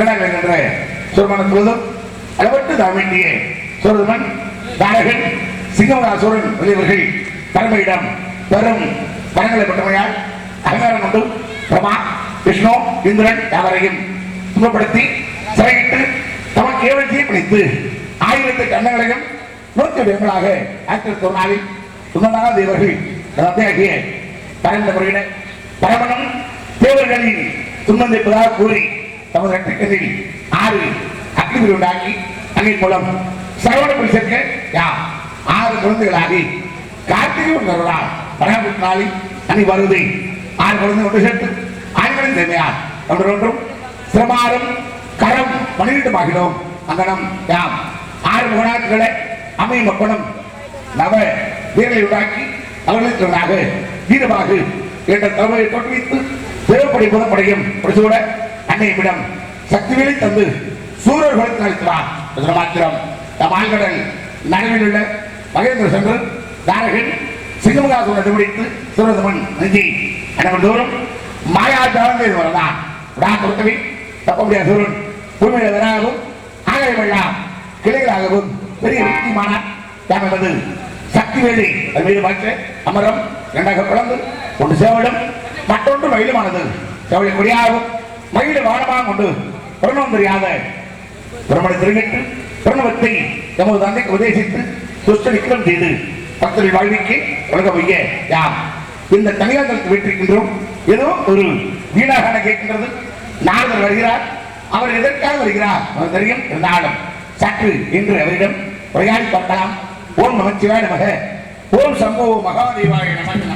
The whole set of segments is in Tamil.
இளநாக இருக்கின்ற சுரமன துவதும் அளவற்று தாமிண்டிய சுரதமன் தாரகன் சிங்கமராசுரன் முதலியவர்கள் பரமையிடம் பெரும் வரங்களை பெற்றமையால் அகங்காரம் கொண்டும் பிரமா விஷ்ணு இந்திரன் யாவரையும் துன்பப்படுத்தி சிறையிட்டு தமக்கு ஏவழ்ச்சியை பிடித்து ஆயிரத்து கண்ணங்களையும் நூற்றி வேங்களாக ஆயிரத்தி ஒரு நாளில் சுந்தரநாத தேவர்கள் தந்தையாகிய பரந்த முறையினர் பரமனும் தேவர்களின் துன்பந்திப்பதாக கூறி தமது ரத்தத்தில் ஆறு அக்னிபுரி உண்டாக்கி அங்கின் மூலம் சரவண சேர்க்க யா ஆறு குழந்தைகளாகி கார்த்திகை வருகிறார் பராமரிப்பு நாளில் அணி வருது ஆறு குழந்தை ஒன்று சேர்த்து ஆண்களின் தேவையார் ஒன்று ஒன்றும் சிரமாரம் கரம் பன்னிரெண்டுமாகினோம் அங்கனம் யாம் ஆறு முகநாட்களை அமையும் மக்களும் நவ வீரரை உண்டாக்கி அவர்களுக்கு வீரமாக என்ற தலைமையை தோற்றுவித்து தேவப்படி குணப்படையும் பிரச்சோட அன்னையிடம் சக்திகளை தந்து சூரர்களுக்கு குலத்தில் அளித்தார் மாத்திரம் நம் ஆழ்கடல் நடுவில் உள்ள மகேந்திர சென்று தாரகன் சிங்கமகாசுரன் முடித்து சூரதமன் நஞ்சி அனைவர் தூரம் மாயா தளர்ந்தது வரதான் விடா கொடுத்தவை தப்ப முடியாத சூரன் பூமியில வராகவும் ஆகாயம் வழியா கிளைகளாகவும் பெரிய விருத்திமான என்பது சக்தி வேலை அது மீது பார்த்து அமரம் இரண்டாக பிளந்து ஒன்று சேவலும் மற்றொன்று மயிலுமானது. சேவலை கொடியாகவும் பயில வானமாக கொண்டு பிரணவம் தெரியாத பிரமண திருங்கிட்டு பிரணவத்தை நமது தந்தைக்கு உபதேசித்து துஷ்ட விக்ரம் செய்து பக்தர்கள் வாழ்விக்கு உலக வைய யார்? இந்த தனியார்களுக்கு வெற்றிருக்கின்றோம் ஏதோ ஒரு வீணாக கேட்கின்றது. நாரதர் வருகிறார். அவர் எதற்காக வருகிறார்? அவர் தெரியும். இருந்தாலும் சற்று என்று அவரிடம் உரையாடி பார்க்கலாம் ஓம் நமச்சிவாய நமக. ஓம் சம்பவ மகாதேவாய நமக.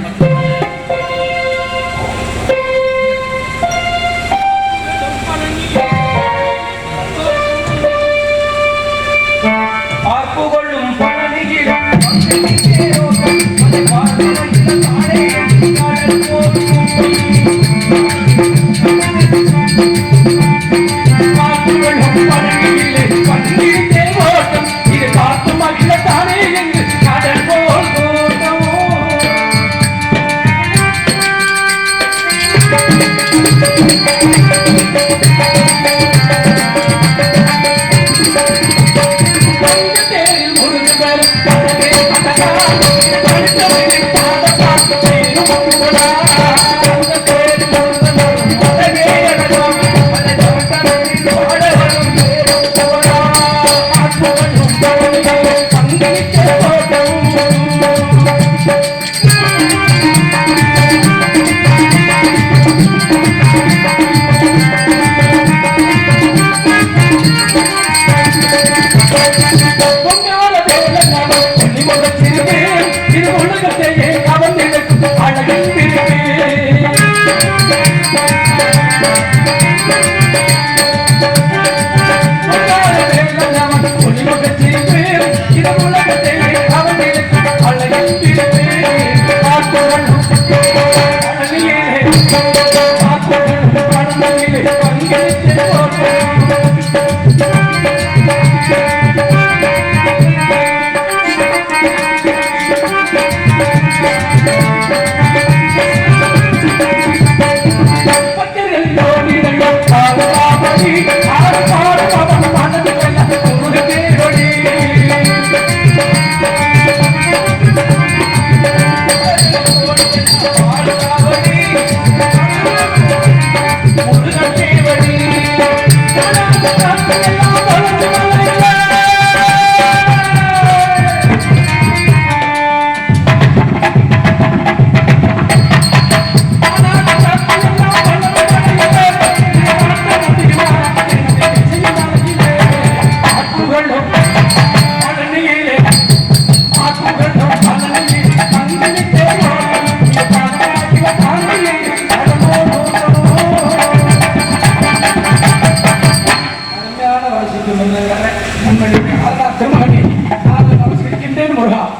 முருகா.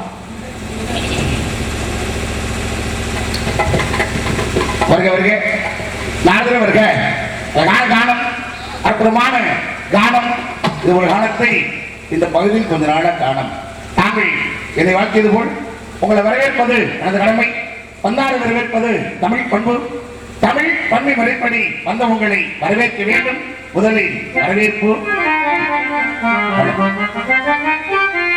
வருக வருக. நாரதர் வருக. அழகான கானம் அற்புதமான கானம் இது ஒரு காலத்தை இந்த பகுதியில் கொஞ்ச நாளாக காணும். தாங்கள் என்னை வாழ்த்தியது போல் உங்களை வரவேற்பது எனது கடமை. வந்தாரை வரவேற்பது தமிழ் பண்பு. தமிழ் பன்மை முறைப்படி வந்த உங்களை வரவேற்க வேண்டும். முதலில் வரவேற்பு. Thank you.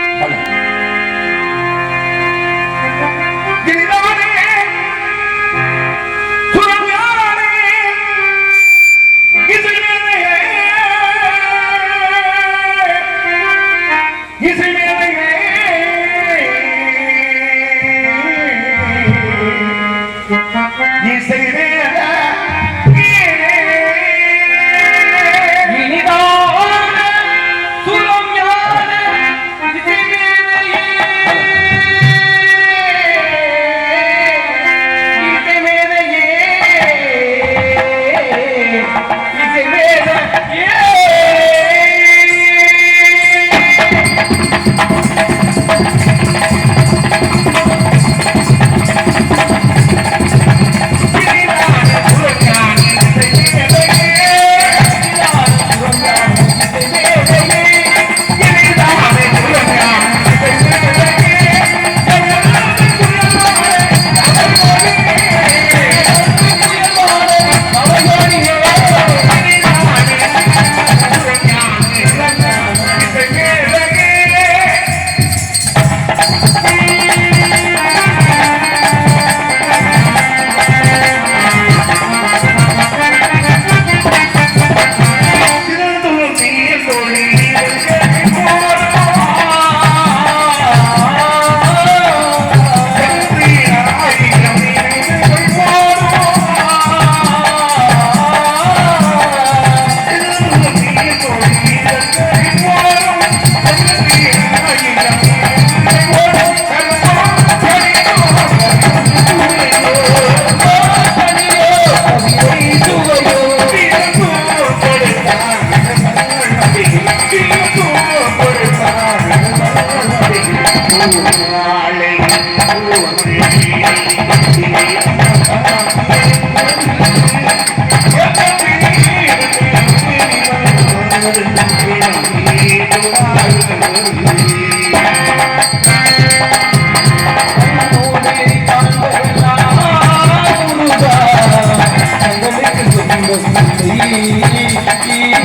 ஆ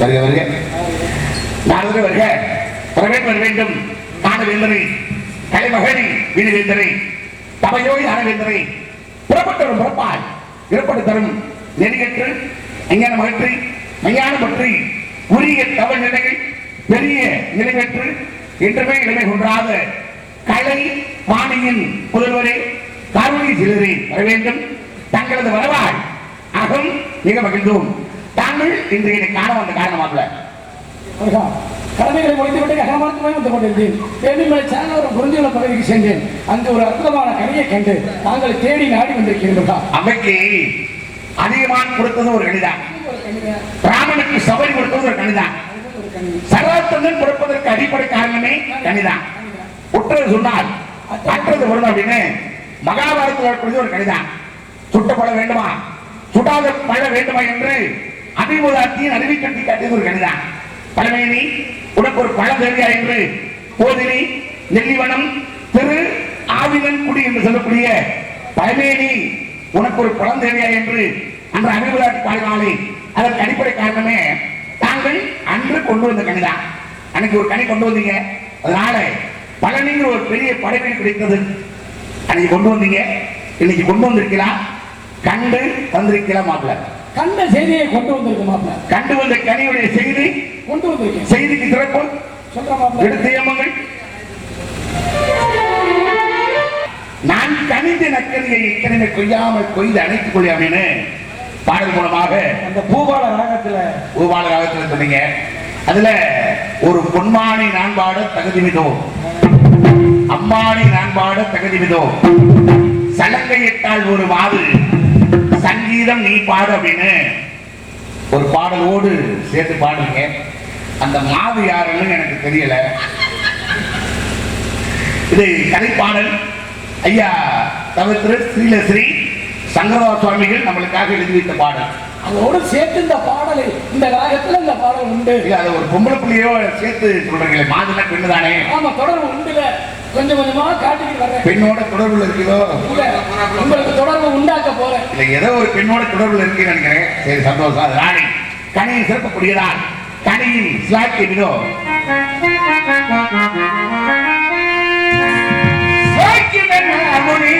வருக வருக. நாரதர் வருக. வரவேற்பு வர வேண்டும். ஞானவேந்தரை கலைமகனை வீரவேந்தரை தமையோய் ஞானவேந்தரை புறப்பட்டவர் புறப்பால் இறப்படு தரும் நெறிகற்று அஞ்ஞான மகற்றி மையான பற்றி உரிய தவ நிலைகள் பெரிய நிலைகற்று என்றுமே இளமை கொன்றாத கலை பாணியின் புதல்வரே கருணை சிலரே வர வேண்டும். தங்களது வரவால் அகம் மிக மகிழ்ந்தோம். தாங்கள் இன்று என்னை காண வந்த காரணமாக. கடமைகளை முடித்துவிட்டு அகமானத்துமாய் வந்து கொண்டிருந்தேன். வேலுமலை சார்ந்த ஒரு குறிஞ்சுள்ள பகுதிக்கு சென்றேன். அங்கு ஒரு அற்புதமான கனியை கண்டு தாங்கள் தேடி நாடி வந்திருக்கிறீர்களா? முருகா அவைக்கு அதிகமான கொடுத்தது ஒரு கணிதான் ஒரு சபை கொடுத்தது ஒரு கணிதான் ஒரு கொடுப்பதற்கு அடிப்படை காரணமே கணிதான் உற்றது சொன்னால் அற்றது வரும் அப்படின்னு மகாபாரதத்தில் வரக்கூடிய ஒரு கணிதான் சுட்டப்பட வேண்டுமா? சுடாத பழ வேண்டுமா என்று அபிமுதாத்தியின் அறிவி கட்டி காட்டியது ஒரு கணிதான் பழமேனி உனக்கு ஒரு பழம் தேவையா என்று? போதினி நெல்லிவனம் திரு ஆவினன் குடி என்று சொல்லக்கூடிய பழமேனி உனக்கு ஒரு பழம் தேவையா என்று? அன்று அபிமுதாட்டி பாடினாலே அதற்கு அடிப்படை காரணமே தாங்கள் அன்று கொண்டு வந்த கனிதான் அன்னைக்கு ஒரு கனி கொண்டு வந்தீங்க. அதனால பழனிங்கிற ஒரு பெரிய படைவீடு கிடைத்தது. அன்னைக்கு கொண்டு வந்தீங்க. இன்னைக்கு கொண்டு வந்திருக்கலாம். கண்டு வந்திருக்கலாம் மாப்பிள்ள. கண்ட செய்தியை கொண்டு வந்திருக்கு மாப்பிள்ள. கண்டு வந்த கனியுடைய செய்தி? கொண்டு வந்திருக்கேன். செய்திக்கு சிறப்பு சொல்ற எடுத்து ஏமங்கள் நான் கனிந்த நக்கனியை இக்கனிமை கொய்யாமல் கொய்து அணைத்துக் கொள்ளி அப்படின்னு பாடல் மூலமாக. அந்த பூபால ராகத்துல பூபால ராகத்தில் சொன்னீங்க. அதுல ஒரு பொன்மானை நான் பாட தகுதி மிதோ. அம்மானை நான் பாட தகுதி மிதோ. சலங்கையிட்டால் ஒரு மாது சங்கீதம் நீ பாடு அப்படின்னு ஒரு பாடலோடு சேர்த்து பாடுங்க அந்த மாது யாருன்னு எனக்கு தெரியல. இது கதைப்பாடல் ஐயா தவிர்த்து ஸ்ரீலஸ்ரீ சங்கரவா சுவாமிகள் நம்மளுக்காக எழுதி வைத்த பாடல். அதோடு சேர்த்து இந்த பாடலை இந்த ராகத்துல இந்த பாடல் உண்டு. அதை ஒரு பொம்பளை புள்ளியோ சேர்த்து சொல்றீங்களே மாதுனா பெண்ணு தானே ஆமா தொடர்பு உண்டுல. கொஞ்சம் கொஞ்சமா காட்டிக்கிட்டு வர்றேன். பெண்ணோட தொடர்புல இருக்குதோ இல்ல, உங்களுக்கு தொடர்பு உண்டாக்க போறேன். இல்ல ஏதோ ஒரு பெண்ணோட தொடர்புல இருக்குன்னு நினைக்கிறேன். சரி சந்தோஷம். அது ராணி. கனியின் சிறப்புக்குரியதான் கனியின் ஸ்லாக்கி மிதோ சாக்கியமென்ன முனி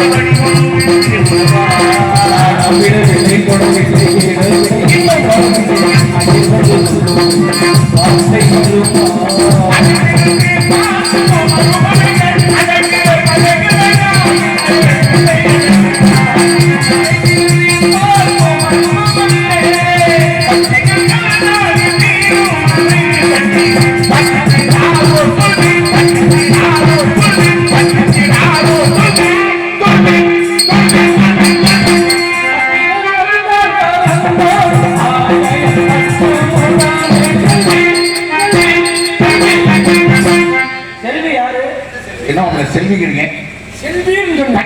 Thank you.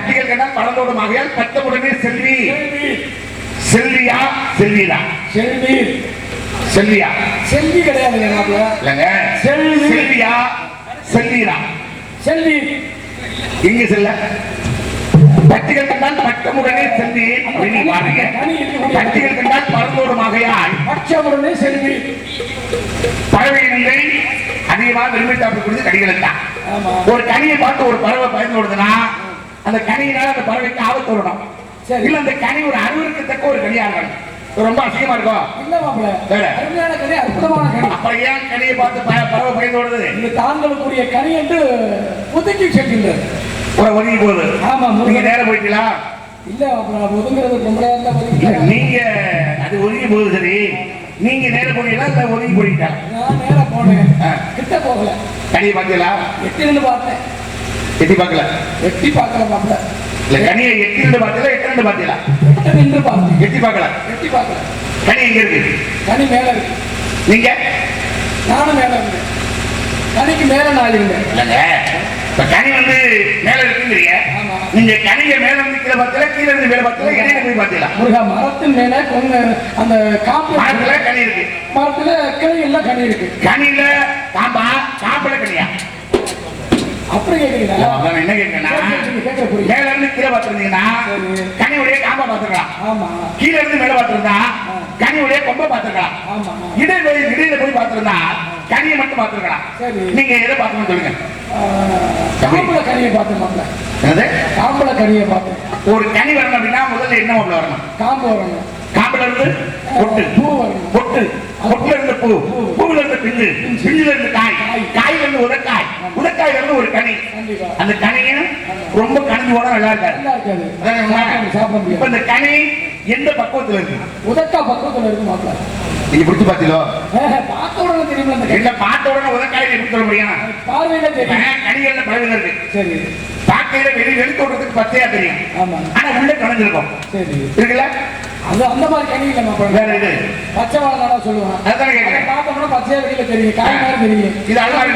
பட்டிகள் கண்டால் பழந்தோடு மகையால் பட்ட உடனே செல்வி. செல்வி செல்வியா? செல்விதா செல்வி. செல்வியா? செல்வி கிடையாது இல்லங்க. செல்வி. செல்வியா? செல்விதா செல்வி. எங்க செல்ல? பட்டிகள் கண்டால் பட்டமுடனே செல்வி. அப்படின்னு பாருங்க. பட்டிகள் கண்டால் பழந்தோடு மகையால் பட்சமுடனே செல்வி. பறவையில்லை அதிகமாக விரும்பி சாப்பிடக்கூடியது கனிகள் தான் ஒரு கனியை பார்த்து ஒரு பறவை பயந்து விடுதுன்னா அந்த கனியினால அந்த பறவைக்கு ஆபத்து வரணும். சரி. இல்ல அந்த கனி ஒரு அருவருக்கத்தக்க ஒரு கனியா இருக்கணும் இது ரொம்ப அசிங்கமா இருக்கும் இல்ல மாப்பிள்ள வேற. அருமையான கனி அற்புதமான கனி. அப்புறம் ஏன் கனியை பார்த்து பறவை பயந்து விடுது இது தாங்களுக்குரிய கனி என்று ஒதுக்கி செல்கின்றது ஒரு ஒதுங்கி போகுது. ஆமா நீங்க. நேரம் போயிட்டீங்களா? இல்ல மாப்பிள்ள ஒதுங்கிறது பொம்பளையா. நீங்க அது ஒதுங்கி போகுது சரி. நீங்க நேரம் போனீங்களா இல்ல ஒதுங்கி போயிட்டா நான் நேரா போனேன். கிட்ட போகல. கனியை பார்த்தீங்களா? எட்டி நின்று பார்த்தேன். எட்டி பார்க்கல. எட்டி பார்க்கல மாப்பிள்ள இல்ல கனியை எட்டி ரெண்டு பார்த்தீங்களா எட்டு ரெண்டு பார்த்தீங்களா எட்ட நின்று பார்த்தேன் எட்டி பார்க்கல. எட்டி பார்க்கல. கனி எங்க இருக்கு? கனி மேல இருக்கு. நீங்க? நானும் மேல இருந்தேன் கனிக்கு மேல நான் இருந்தேன் இல்லங்க. இப்ப கனி வந்து மேல இருக்குங்கிறீங்க. நீங்க கனிய மேல இருந்து கீழே பார்த்தீங்களா கீழே இருந்து மேல பார்த்தீங்களா இடையில போய் பார்த்தீங்களா முருகா மரத்தின் மேல கொஞ்ச அந்த காப்பு மரத்துல கனி இருக்கு. மரத்துல கிளை எல்லாம் கனி இருக்கு. கனியில காம்பா காம்பல கனியா? அப்படி கேக்குறீங்களா அதான் என்ன புரியுது மேல இருந்து கீழே பார்த்திருந்தீங்கன்னா சரி. கனியுடைய காம்பா பார்த்துக்கலாம் ஆமா. கீழே இருந்து மேல பார்த்திருந்தா கனியுடைய கொம்பை பார்த்துக்கலாம் ஆமா இடையில இடையில போய் பார்த்திருந்தா கனியை மட்டும் பார்த்துருக்கலாம் சரி. நீங்க எதை பார்க்கணும்னு சொல்லுங்க. காம்பள கனியை என்னது? காம்பள கனியை பார்த்தேன் ஒரு கனி வரணும் அப்படின்னா முதல்ல என்ன வரணும்? காம்பு வரணும். காம்புல இருந்து வரணும் பொட்டு பொட்டுல இருந்து பூ பூவுல இருந்து பிஞ்சு. பிஞ்சுல இருந்து காய். காயில இருந்து உதக்காய் உதக்காயில இருந்து ஒரு கனி. அந்த கனியை ரொம்ப கனிஞ்சு போனா நல்லா இருக்காது. இப்ப இந்த கனி எந்த பக்குவத்துல இருக்கு? உதக்கா பக்கத்துல இருக்கு மாப்பிள்ள நீங்க பிடிச்சு பாத்தீங்களோ? பார்த்த உடனே தெரியுமா இல்ல பார்த்த உடனே உதக்காய் எப்படி சொல்ல முடியும்? பார்வையில தெரியும். கனிகள்ல பழகுல இருக்கு. சரி. பார்க்கையில வெளி வெளி தோட்டத்துக்கு பச்சையா தெரியும். ஆமா. ஆனா உள்ள கலந்துருக்கும். சரி. இருக்குல்ல அது அந்த மாதிரி வேற இது பச்சை வாழை கேட்கிறேன் அதை பார்த்தோம்னா பச்சையா வெளியில தெரியும். காய் மாதிரி தெரியும். இது அது மாதிரி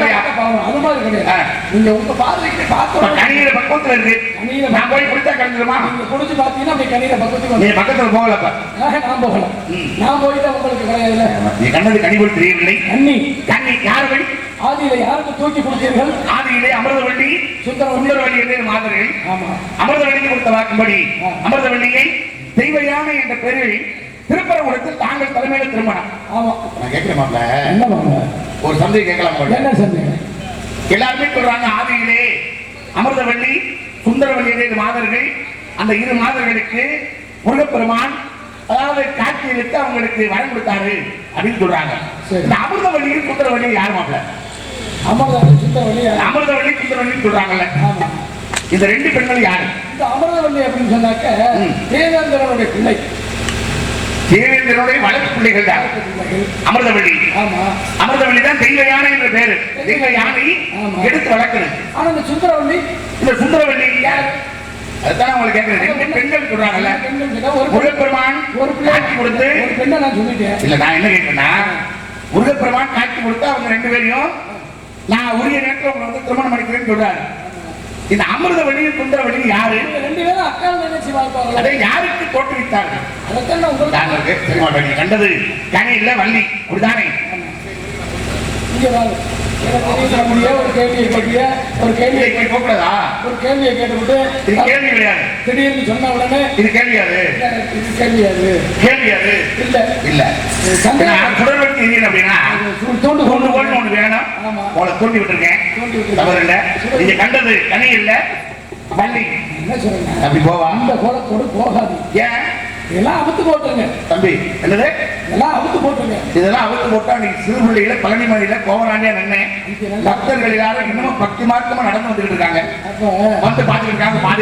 அது மாதிரி. கிடையாது. நீங்க உங்க பார்வைக்கு பார்த்த இப்ப உடனே கனியில பக்குவத்துல இருக்கு. கனியில நான் போய் பிடிச்சா கலந்துருமா நீங்க குடிச்சு பாத்தீங்கன்னா அப்படி கனியில பக்கத்துக்கு நீ வந்து பக்கத்துல போகலப்ப. நான் போகல. நான் போயிட்டா உங்களுக்கு கிடையாதுல்ல? நீ கண்டது கனி போல் தெரியவில்லை கண்ணி. கண்ணி. யார் வழி ஆதியில யாருக்கு தூக்கி கொடுத்தீர்கள்? ஆதியிலே அமிர்தவள்ளி. சுந்தரவல்லி சுந்தரவள்ளி என்று மாதர்கள் ஆமா. அமிர்தவள்ளிக்கு கொடுத்த வாக்கும்படி. அமிர்தவள்ளியை தெய்வ யானை என்ற பெயரில் திருப்பரங்குளத்தில் தாங்கள் தலைமையில திருமணம் ஆமா. நான் கேட்கிறேன் மாப்ள. என்ன ஒரு சந்தை கேட்கலாம். என்ன சந்தேகம்? எல்லாருமே சொல்றாங்க ஆதியிலே அமிர்தவள்ளி சுந்தரவள்ளி என்ற இரு மாதர்கள். அந்த இரு மாதர்களுக்கு முருகப்பெருமான் அதாவது காட்சியளித்து அவங்களுக்கு வரம் கொடுத்தாரு அப்படின்னு சொல்றாங்க. இந்த அமிர்தவள்ளியும் சுந்தரவள்ளி யார் மாப்ள அமர்தவல்லி சுந்தரவல்லி அமிர்தவள்ளி சுந்தரவள்ளி சொல்றாங்கல்ல. இந்த ரெண்டு பெண்கள் யாரு? இந்த அமர்தவல்லி அப்படின்னு சொன்னாக்க. தேவேந்திரனுடைய பிள்ளை. தேவேந்திரனுடைய வளர்ப்பு பிள்ளைகள் தான். அமிர்தவள்ளி ஆமா. அமிர்தவள்ளி தான் தெய்வ யானை என்ற பேரு. தெய்வ யானை. எடுத்து வளர்க்கணும். ஆனா இந்த சுந்தரவல்லி? இந்த சுந்தரவள்ளி யார்? அதுதான் உங்களுக்கு கேட்கிறேன் பெண்கள் சொல்றாங்கல்ல. முருகப்பெருமான் ஒரு காட்சி கொடுத்து ஒரு பெண்ணை நான் சொல்லிட்டேன். இல்ல நான் என்ன கேட்கிறேன்னா முருகப்பெருமான் காட்சி கொடுத்து அவங்க ரெண்டு பேரையும் நான் உரிய நேரத்தில் உங்களை வந்து திருமணம் பண்ணிக்கிறேன்னு சொல்றாரு. இந்த அமிர்தவள்ளியும் சுந்தரவள்ளியும் யாரு இவங்க ரெண்டு பேரும் அக்கா நினைச்சு வாழ்ப்பாங்களா அதை யாருக்கு தோற்றுவித்தார்கள் உங்களுக்கு கண்டது. கனி இல்ல வள்ளி. அப்படிதானே இங்க வாங்க. ஒரு கேள்வியை கேட்டிய ஒரு கேள்வியை போகக்கூடாதா ஒரு கேள்வியை கேட்டுவிட்டு இது கேள்வி கிடையாது. திடீர்னு சொன்ன உடனே இது கேள்வி அது. இல்ல, இது கேள்வி அது. கேள்வி அது. இல்ல. இல்ல. குடல்வெட்டு எரியணும் அப்படின்னா தூண்டு கொண்டு ஒண்ணு ஒண்ணு வேணும். உங்களை தூண்டி விட்டுருக்கேன். தூண்டி விட்டு தவறு இல்ல. நீங்க கண்டது கனி இல்ல. வள்ளி என்ன சொல்றீங்க? அப்படி போவா? அந்த கோலத்தோடு போகாது. ஏன்? இதெல்லாம் அவுத்து போட்டுருங்க. தம்பி என்னது? இதெல்லாம் அவுத்து போட்டுருங்க. இதெல்லாம் அவருக்கு போட்டா இன்னைக்கு சிறுபிள்ளையில பழனி மலையில கோவராண்டியா நின்னேன் பக்தர்கள் எல்லாரும் இன்னமும் பக்தி மார்க்கமா நடந்து வந்துட்டு இருக்காங்க. வந்து பார்த்துட்டு இருக்காங்க பாத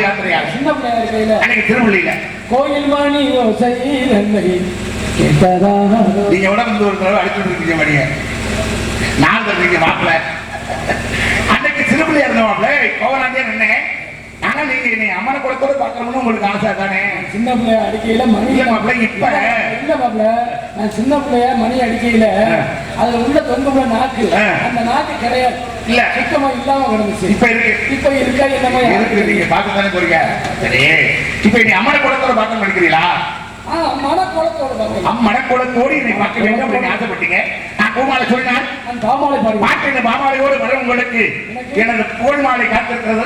சின்ன பிள்ளையா இருக்கையில. அன்னைக்கு திருவள்ளியில கோயில் மணி நீங்க விட வந்து ஒரு தடவை அடிச்சுட்டு இருக்கீங்க மணிய? நான் தருவீங்க மாப்பிள்ள. அன்னைக்கு சிறுபிள்ளையா இருந்த மாப்பிள்ள. கோவராண்டியா நின்னேன் ஆனா நீங்க என்னை அம்மனை குளத்தோட பார்க்கணும்னு உங்களுக்கு ஆசை தானே? சின்ன பிள்ளையா அடிக்கையில மணி மாப்பிள்ள இப்ப? இல்ல மாப்ள நான் சின்ன பிள்ளையா மணி அடிக்கையில அதுல உள்ள தொங்குள்ள நாக்கு. அந்த நாக்கு கிடையாது இல்ல. சுத்தமா இல்லாம கிடந்துச்சு. இப்ப இருக்கு. இப்ப இருக்கா என்னமா இருக்கு நீங்க பார்க்க தானே போறீங்க? சரி. இப்ப நீ அம்மனை குளத்தோட பார்க்க நினைக்கிறீங்களா? மன குளத்தோட பாருங்க அம்மனை குளத்தோடு என்னை பார்க்க வேண்டும் அப்படின்னு ஆசைப்பட்டீங்க. நான் பூமாலை சொன்னான் நான் பாமாலை பாடி பாட்டு இந்த வர உங்களுக்கு. எனது கோல் மாலை காத்திருக்கிறது.